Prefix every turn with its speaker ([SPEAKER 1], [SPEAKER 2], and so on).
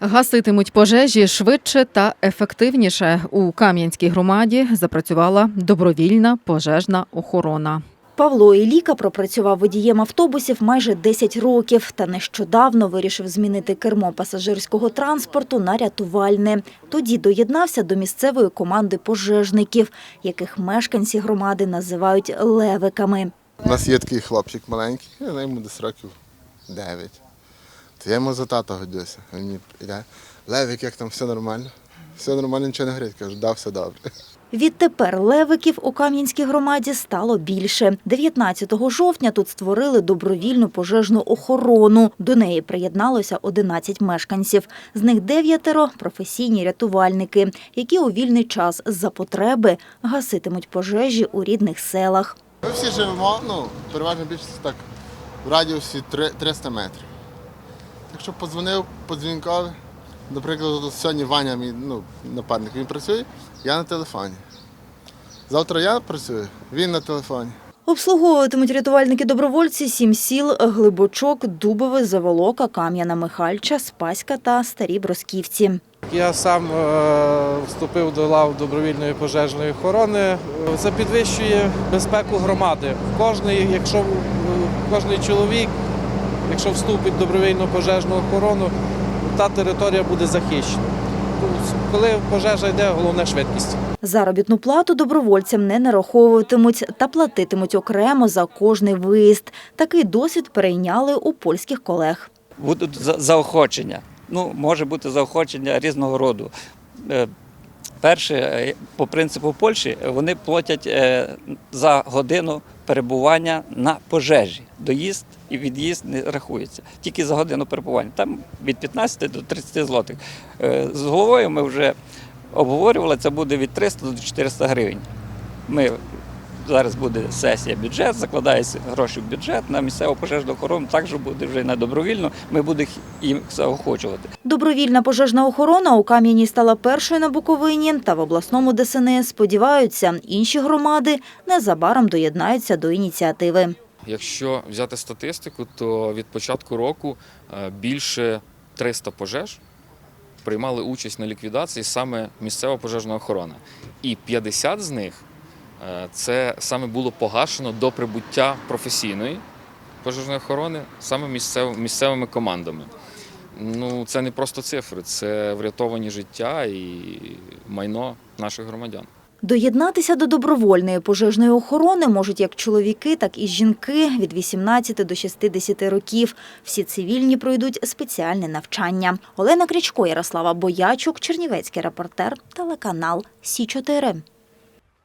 [SPEAKER 1] Гаситимуть пожежі швидше та ефективніше. У Кам'янській громаді запрацювала добровільна пожежна охорона.
[SPEAKER 2] Павло Іліка пропрацював водієм автобусів майже 10 років та нещодавно вирішив змінити кермо пасажирського транспорту на рятувальне. Тоді доєднався до місцевої команди пожежників, яких мешканці громади називають левиками.
[SPEAKER 3] У нас є такий хлопчик маленький, я йому десь років 9. То я йому за тата годюся. Він мені йде, Левик, як там все нормально? Все нормально, нічого не горить. Кажу, да, все добре.
[SPEAKER 2] Відтепер левиків у Кам'янській громаді стало більше. 19 жовтня тут створили добровільну пожежну охорону. До неї приєдналося 11 мешканців. З них дев'ятеро – професійні рятувальники, які у вільний час за потреби гаситимуть пожежі у рідних селах.
[SPEAKER 3] Ми всі живемо, ну, переважно більшість так, в радіусі три- 300 метрів. Так що подзвонив, подзвінкав. Наприклад, от сьогодні Ваня, мій ну, напарник, він працює, я на телефоні. Завтра я працюю, він на телефоні.
[SPEAKER 2] Обслуговуватимуть рятувальники-добровольці сім сіл – Глибочок, Дубове, Заволока, Кам'яна, Михальча, Спаська та Старі Бросківці.
[SPEAKER 4] Я сам е, вступив до лав добровільної пожежної охорони. Це підвищує безпеку громади. Кожний, якщо е, кожний чоловік, якщо вступить в добровільну пожежну охорону, та територія буде захищена. Коли пожежа йде, головне швидкість.
[SPEAKER 2] Заробітну плату добровольцям не нараховуватимуть та платитимуть окремо за кожний виїзд. Такий досвід перейняли у польських колег.
[SPEAKER 5] будуть заохочення. Ну, може бути заохочення різного роду. Е, Перше, е, по принципу Польщі, вони платять е, за годину перебування на пожежі. Доїзд і від'їзд не рахується. Тільки за годину перебування. Там від 15 до 30 злотих. Е, З головою ми вже обговорювали, це буде від 300 до 400 гривень. Ми Зараз буде сесія бюджет, закладаються гроші в бюджет на місцеву пожежну охорону, також буде вже на добровільну. Ми будемо їх заохочувати.
[SPEAKER 2] Добровільна пожежна охорона у Кам'яній стала першою на Буковині та в обласному ДСНС сподіваються, інші громади незабаром доєднаються до ініціативи.
[SPEAKER 6] Якщо взяти статистику, то від початку року е, більше 300 пожеж приймали участь на ліквідації саме місцева пожежна охорона. І 50 з них е, це саме було погашено до прибуття професійної пожежної охорони саме місцев, місцевими командами. Ну, це не просто цифри, це врятовані життя і майно наших громадян.
[SPEAKER 2] Доєднатися до добровольної пожежної охорони можуть як чоловіки, так і жінки від 18 до 60 років. Всі цивільні пройдуть спеціальне навчання. Олена Крічко, Ярослава Боячук, Чернівецький репортер, телеканал Сі 4